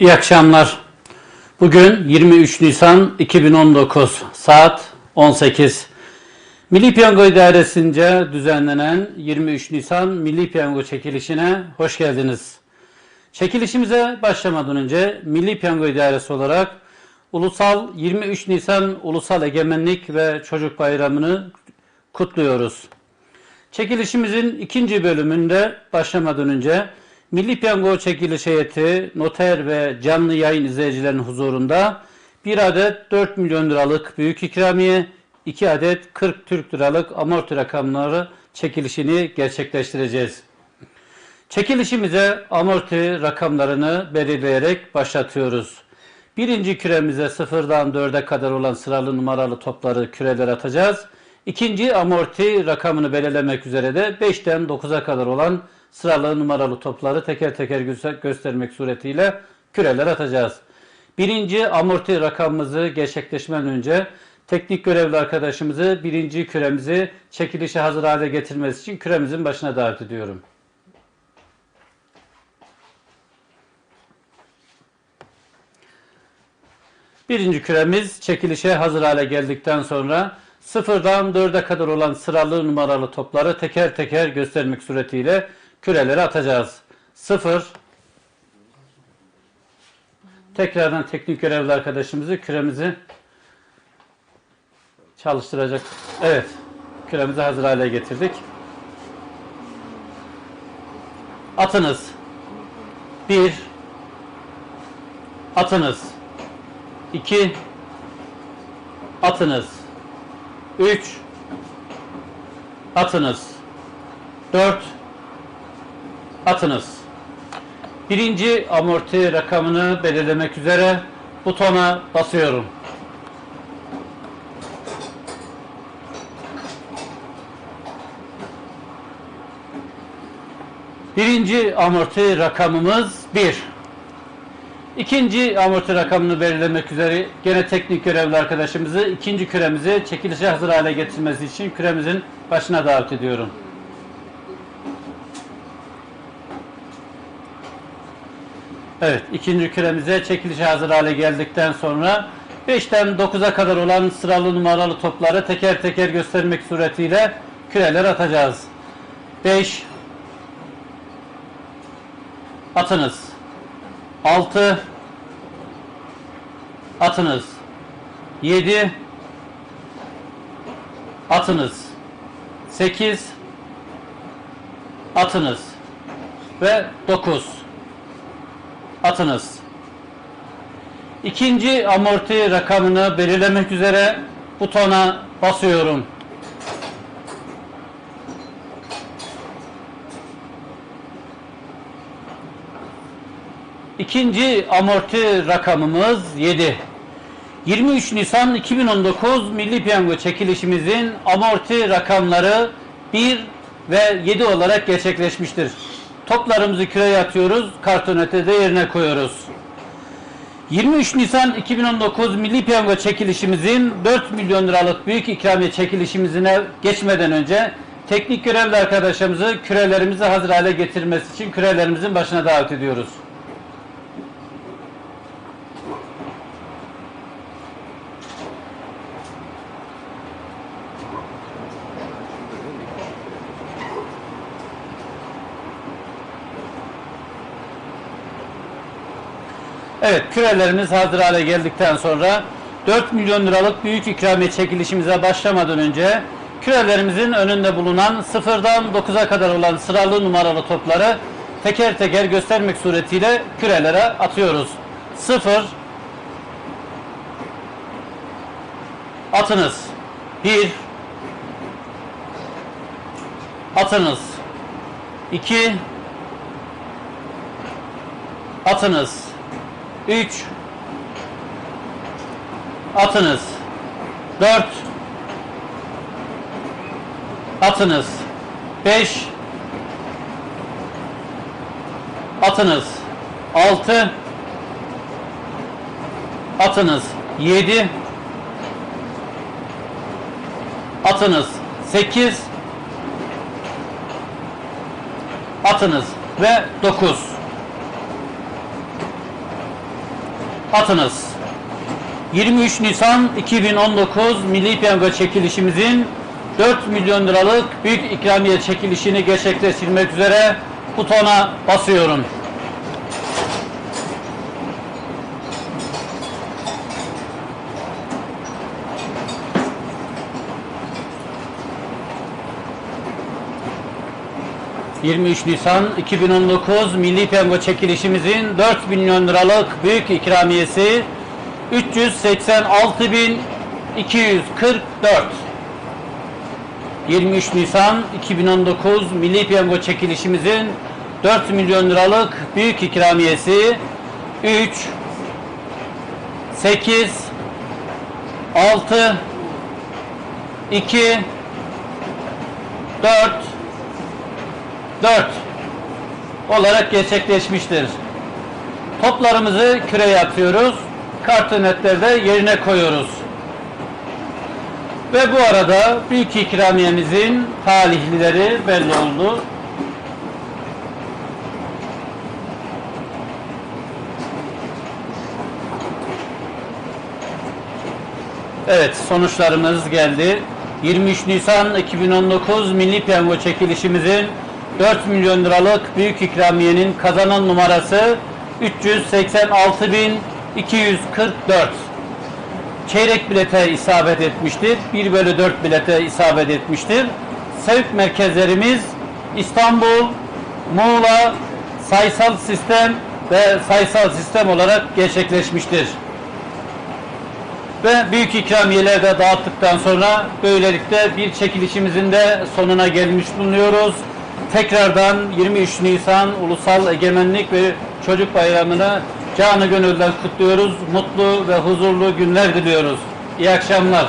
İyi akşamlar. Bugün 23 Nisan 2019 saat 18. Milli Piyango İdaresi'nce düzenlenen 23 Nisan Milli Piyango çekilişine hoş geldiniz. Çekilişimize başlamadan önce Milli Piyango İdaresi olarak Ulusal 23 Nisan Ulusal Egemenlik ve Çocuk Bayramı'nı kutluyoruz. Çekilişimizin ikinci bölümünde başlamadan önce Milli Piyango çekiliş heyeti, noter ve canlı yayın izleyicilerinin huzurunda bir adet 4 milyon liralık büyük ikramiye, 2 adet 40 Türk liralık amorti rakamları çekilişini gerçekleştireceğiz. Çekilişimize amorti rakamlarını belirleyerek başlatıyoruz. Birinci küremize sıfırdan 4'e kadar olan sıralı numaralı topları küreler atacağız. İkinci amorti rakamını belirlemek üzere de 5'ten 9'a kadar olan sıralı numaralı topları teker teker gö- göstermek suretiyle küreler atacağız. Birinci amorti rakamımızı gerçekleşmeden önce teknik görevli arkadaşımızı birinci küremizi çekilişe hazır hale getirmesi için küremizin başına davet ediyorum. Birinci küremiz çekilişe hazır hale geldikten sonra sıfırdan dörde kadar olan sıralı numaralı topları teker teker göstermek suretiyle küreleri atacağız. Sıfır. Tekrardan teknik görevli arkadaşımızı küremizi çalıştıracak. Evet. Küremizi hazır hale getirdik. Atınız. Bir. Atınız. 2 atınız 3 atınız 4 atınız birinci amorti rakamını belirlemek üzere butona basıyorum. Birinci amorti rakamımız 1. İkinci amorti rakamını belirlemek üzere gene teknik görevli arkadaşımızı ikinci küremizi çekilişe hazır hale getirmesi için küremizin başına davet ediyorum. Evet, ikinci küremize çekilişe hazır hale geldikten sonra 5'ten 9'a kadar olan sıralı numaralı topları teker teker göstermek suretiyle küreler atacağız. 5 Atınız. 6 atınız. 7 atınız. 8 atınız. Ve 9 atınız. İkinci amorti rakamını belirlemek üzere butona basıyorum. İkinci amorti rakamımız 7. 23 Nisan 2019 Milli Piyango çekilişimizin amorti rakamları 1 ve 7 olarak gerçekleşmiştir. Toplarımızı küreye atıyoruz, kartonete de yerine koyuyoruz. 23 Nisan 2019 Milli Piyango çekilişimizin 4 milyon liralık büyük ikramiye çekilişimizine geçmeden önce teknik görevli arkadaşlarımızı kürelerimizi hazır hale getirmesi için kürelerimizin başına davet ediyoruz. Evet, kürelerimiz hazır hale geldikten sonra 4 milyon liralık büyük ikramiye çekilişimize başlamadan önce kürelerimizin önünde bulunan sıfırdan 9'a kadar olan sıralı numaralı topları teker teker göstermek suretiyle kürelere atıyoruz. 0 Atınız. 1 Atınız. 2 Atınız. 3 Atınız. 4 Atınız. 5 Atınız. 6 Atınız. 7 Atınız. 8 Atınız. Ve 9 atınız. 23 Nisan 2019 Milli Piyango çekilişimizin 4 milyon liralık büyük ikramiye çekilişini gerçekleştirmek üzere butona basıyorum. ...23 Nisan 2019 Milli Piyango çekilişimizin 4 milyon liralık büyük ikramiyesi 386.244 23 Nisan 2019 Milli Piyango çekilişimizin 4 milyon liralık büyük ikramiyesi 3 8 6 2 4 4 olarak gerçekleşmiştir. Toplarımızı küreye atıyoruz. Kartı netlerde yerine koyuyoruz. Ve bu arada büyük ikramiyemizin talihlileri belli oldu. Evet sonuçlarımız geldi. 23 Nisan 2019 Milli Piyango çekilişimizin 4 milyon liralık büyük ikramiyenin kazanan numarası 386.244. Çeyrek bilete isabet etmiştir. 1 bölü 4 bilete isabet etmiştir. Sevk merkezlerimiz İstanbul, Muğla, sayısal sistem ve sayısal sistem olarak gerçekleşmiştir. Ve büyük ikramiyeler de dağıttıktan sonra böylelikle bir çekilişimizin de sonuna gelmiş bulunuyoruz. Tekrardan 23 Nisan Ulusal Egemenlik ve Çocuk Bayramı'nı canı gönülden kutluyoruz. Mutlu ve huzurlu günler diliyoruz. İyi akşamlar.